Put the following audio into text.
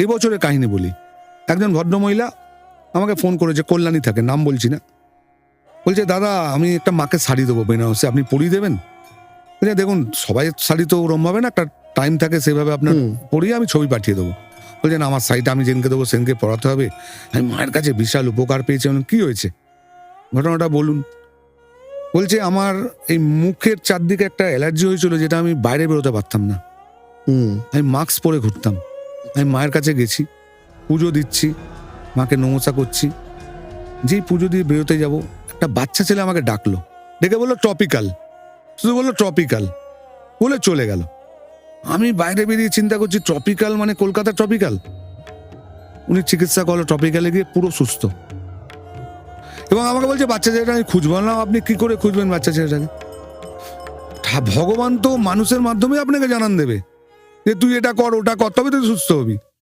এবছরের কাহিনী বলি। একজন ভদ্রমহিলা আমাকে ফোন করেছে কল্যাণী থাকে নাম বলছি না? বলছে দাদা আমি একটা মাকে শাড়ি দেবো বেনারসে আপনি পরিয়ে দেবেন? বলছে, দেখুন সবাই শাড়ি তো ওরম হবে না একটা টাইম থাকে সেভাবে আপনার। পরিয়ে আমি ছবি পাঠিয়ে দেবো। বলছেন আমার শাড়িটা আমি যেদিনকে দেবো সেনকে পড়াতে হবে। আমি মায়ের কাছে বিশাল উপকার পেয়েছি কি হয়েছে? ঘটনাটা বলুন। বলছে আমার এই মুখের চারদিকে একটা অ্যালার্জি হয়েছিল যেটা আমি বাইরে বেরোতে পারতাম না। হুম। আমি মাস্ক পরে ঘুরতাম। আমি মায়ের কাছে গেছি, পুজো দিচ্ছি, মাকে নমস্কার করছি। যেই পুজো দিয়ে বেরোতে যাব, একটা বাচ্চা ছেলে আমাকে ডাকলো। ডেকে বলল, ট্রপিক্যাল। শুধু বলল, ট্রপিক্যাল। বলে চলে গেল। আমি বাইরে বেরিয়ে চিন্তা করছি, ট্রপিক্যাল মানে কলকাতা ট্রপিক্যাল? উনি চিকিৎসা করল, ট্রপিক্যালে গিয়ে পুরো সুস্থ। এবং আমাকে বলছে, বাচ্চা ছেলেটা আমি খুঁজবো না, আপনি কি করে খুঁজবেন বাচ্চা ছেলেটাকে? ভগবান তো মানুষের মাধ্যমে আপনাকে জানান দেবে। যে তুই এটা কর ওটা কর তবে তুই সুস্থ হবি।